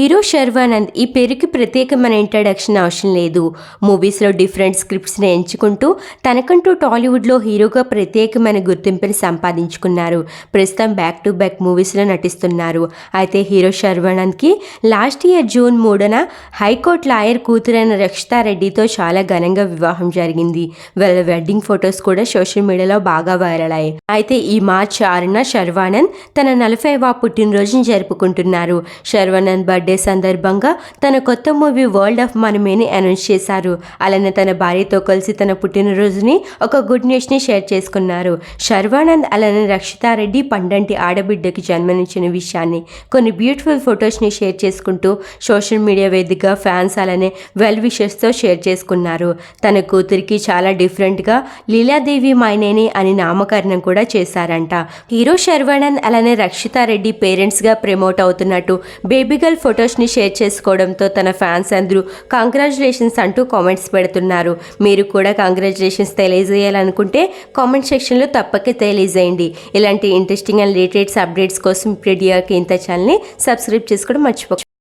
Hero Sharwanand ఈ పేరుకి ప్రత్యేకమైన ఇంట్రడక్షన్ అవసరం లేదు. మూవీస్లో డిఫరెంట్ స్క్రిప్ట్స్ని ఎంచుకుంటూ తనకంటూ టాలీవుడ్లో హీరోగా ప్రత్యేకమైన గుర్తింపుని సంపాదించుకున్నారు. ప్రస్తుతం బ్యాక్ టు బ్యాక్ మూవీస్లో నటిస్తున్నారు. అయితే హీరో శర్వానంద్కి లాస్ట్ ఇయర్ జూన్ మూడున హైకోర్టు లాయర్ కూతురైన రక్షితారెడ్డితో చాలా ఘనంగా వివాహం జరిగింది. వాళ్ళ వెడ్డింగ్ ఫొటోస్ కూడా సోషల్ మీడియాలో బాగా వైరల్ అయ్యాయి. అయితే ఈ మార్చ్ ఆరున శర్వానంద్ తన నలభైవ పుట్టినరోజును జరుపుకుంటున్నారు. శర్వానంద్ బర్త్డే సందర్భంగా తన కొత్త మూవీ వరల్డ్ ఆఫ్ మనమేని అనౌన్స్ చేశారు. అలానే తన భార్యతో కలిసి తన పుట్టినరోజుని ఒక గుడ్ న్యూస్ని షేర్ చేసుకున్నారు. శర్వానంద్ అలానే రక్షితారెడ్డి పండంటి ఆడబిడ్డకి జన్మనిచ్చిన విషయాన్ని కొన్ని బ్యూటిఫుల్ ఫొటోస్ని షేర్ చేసుకుంటూ సోషల్ మీడియా వేదికగా ఫ్యాన్స్ అలానే వెల్ విషెస్తో షేర్ చేసుకున్నారు. తన కూతురికి చాలా డిఫరెంట్గా లీలాదేవి మైనేని అని నామకరణం కూడా చేశారంట. హీరో శర్వానంద్ అలానే రక్షితారెడ్డి పేరెంట్స్గా ప్రమోట్ అవుతున్నట్టు బేబీ గర్ల్ ఫొటోస్ని షేర్ చేసుకోవడంతో తన ఫ్యాన్స్ అందరూ కంగ్రాచులేషన్స్ అంటూ కామెంట్స్ పెడుతున్నారు. మీరు కూడా కంగ్రాచులేషన్స్ తెలియజేయాలనుకుంటే కామెంట్ సెక్షన్లో తప్పక తెలియజేయండి. ఇలాంటి ఇంట్రెస్టింగ్ అండ్ లేటెస్ట్ అప్డేట్స్ కోసం ప్రిడియాకి ఇంత ఛానల్ని సబ్స్క్రైబ్ చేసుకోవడం మర్చిపో